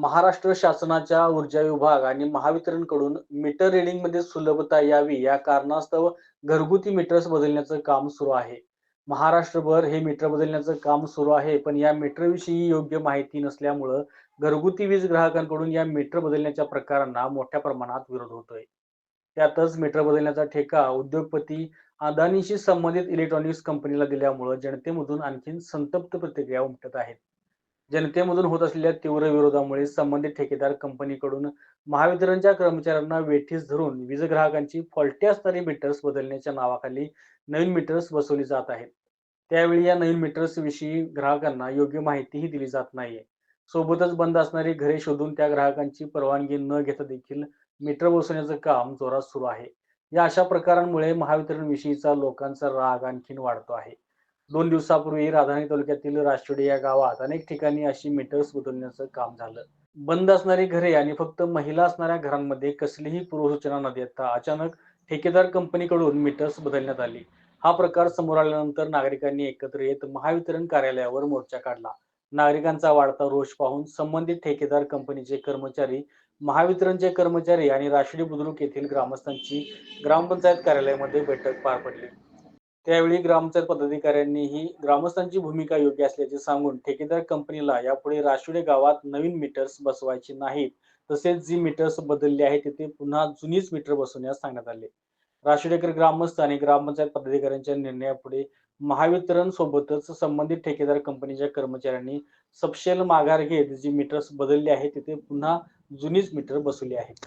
महाराष्ट्र शासनाच्या ऊर्जा विभाग आणि महावितरणकडून मीटर रिडिंगमध्ये सुलभता यावी या कारणास्तव घरगुती मीटर्स बदलण्याचं काम सुरू आहे. महाराष्ट्रभर हे मीटर बदलण्याचं काम सुरू आहे पण या मीटरविषयी योग्य माहिती नसल्यामुळं घरगुती वीज ग्राहकांकडून या मीटर बदलण्याच्या प्रकारांना मोठ्या प्रमाणात विरोध होतोय. त्यातच मीटर बदलण्याचा ठेका उद्योगपती अदानीशी संबंधित इलेक्ट्रॉनिक्स कंपनीला दिल्यामुळं जनतेमधून आणखी संतप्त प्रतिक्रिया उमटत आहेत. जनतेमधून होत असलेल्या तीव्र विरोधामुळे संबंधित ठेकेदार कंपनीकडून महावितरणच्या कर्मचाऱ्यांना वेठीस धरून वीज ग्राहकांची फॉल्टी असणारी मीटर्स बदलण्याच्या नावाखाली नवीन मीटर्स बसवली जात आहेत. त्यावेळी या नवीन मीटर्स विषयी ग्राहकांना योग्य माहितीही दिली जात नाहीये. सोबतच बंद असणारी घरे शोधून त्या ग्राहकांची परवानगी न घेता देखील मीटर बसवण्याचं काम जोरात सुरू आहे. या अशा प्रकारांमुळे महावितरण विषयीचा लोकांचा राग आणखीन वाढतो आहे. दोन दिवसापूर्वी राधानगरी तालुक्यातील राष्ट्रवाडी या गावात अनेक ठिकाणी अशी मीटर्स बदलण्याचं काम झालं. बंद असणारी घरे आणि फक्त महिला असणाऱ्या घरांमध्ये कसलीही पूर्वसूचना न देता अचानक ठेकेदार कंपनीकडून मीटर्स बदलण्यात आली. हा प्रकार समोर आल्यानंतर नागरिकांनी एकत्र येत महावितरण कार्यालयावर मोर्चा काढला. नागरिकांचा वाढता रोष पाहून संबंधित ठेकेदार कंपनीचे कर्मचारी महावितरणचे कर्मचारी आणि राष्ट्रीय बुद्रुक येथील ग्रामस्थांची ग्रामपंचायत कार्यालयामध्ये बैठक पार पडली. त्यावेळी ग्रामपंचायत पदाधिकाऱ्यांनीही ग्रामस्थांची भूमिका योग्य असल्याचे सांगून ठेकेदार कंपनीला यापुढे राशिडे गावात नवीन मीटर्स बसवायचे नाहीत. तसेच जी मीटर्स बदलली आहेत तिथे पुन्हा जुनीच मीटर बसवण्यास सांगण्यात आले. राशिडेकर ग्रामस्थ आणि ग्रामपंचायत पदाधिकाऱ्यांच्या निर्णयापुढे महावितरण सोबतच संबंधित ठेकेदार कंपनीच्या कर्मचाऱ्यांनी सपशेल माघार घेत जी मीटर्स बदलली आहेत तिथे पुन्हा जुनीच मीटर बसवली आहेत.